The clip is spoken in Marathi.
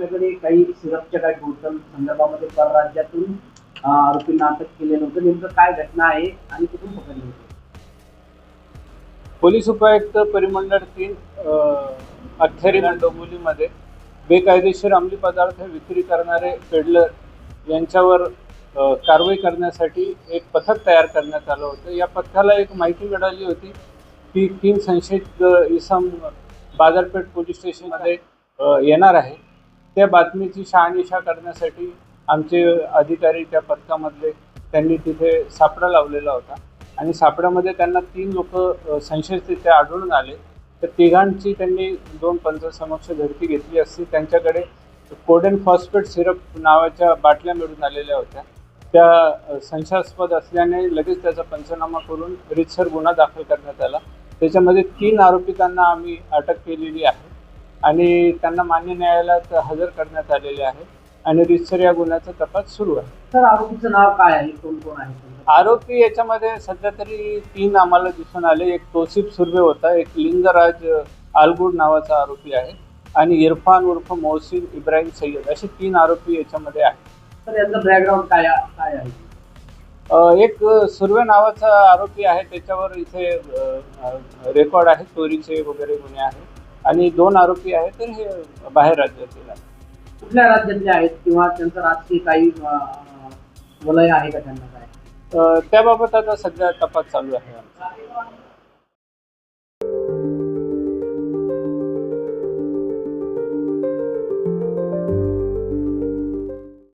आपल्याकडे काही सिरपच्या काही टोटल संदर्भामध्ये परराज्यातून आरोपींना अटक केलेलं होतं. नेमकं काय घटना आहे आणि कुठून पकडली होती? पोलीस उपायुक्त परिमंडळ तीन अखेरी डोंबिवलीमध्ये बेकायदेशीर अंमली पदार्थ विक्री करणारे पेडलर यांच्यावर कारवाई करण्यासाठी एक पथक तयार करण्यात आलं होतं. या पथकाला एक माहिती मिळाली होती की तीन संशयित इसम बाजारपेठ पोलीस स्टेशनमध्ये येणार आहे. त्या बातमीची शहानिशा करण्यासाठी आमचे अधिकारी त्या पथकामधले त्यांनी तिथे सापडा लावलेला होता. आणि सापड्यामध्ये त्यांना तीन लोक संशयित आढळून आले. तर तिघांची त्यांनी दोन पंचासमक्ष धडकी घेतली असती. त्यांच्याकडे कोडेन फॉस्फेट सिरप नावाच्या बाटल्या मिळून आलेल्या होत्या. त्या संशयास्पद असल्याने लगेच त्याचा पंचनामा करून रितसर गुन्हा दाखल करण्यात आला. त्याच्यामध्ये तीन आरोपितांना आम्ही अटक केलेली आहे. आणि त्यांना मान्य न्यायालयात हजर करण्यात आलेले आहे. आणि रितसर या गुन्ह्याचा तपास सुरू आहे. तर आरोपीचं नाव काय आहे? कोण कोण आहे? आरोपी याच्यामध्ये सध्या तरी तीन आम्हाला दिसून आले. एक तोसिफ सुर्वे होता एक लिंगराज आलगुड नावाचा आरोपी आहे आणि इरफान उर्फ मोहसिन इब्राहिम सय्यद असे तीन आरोपी याच्यामध्ये आहेत. तर यांचं बॅकग्राऊंड काय काय आहे? एक सुर्वे नावाचा आरोपी आहे. त्याच्यावर इथे रेकॉर्ड आहे. चोरीचे वगैरे गुन्हे आहेत. आणि दोन आरोपी आहेत तर हे बाहेर राज्यातील आहेत. कुठल्या राज्यातले आहेत किंवा त्यांचं राजकीय काही वलय आहे का त्यांना काय? त्याबाबत आता सध्या तपास चालू आहे. आमचा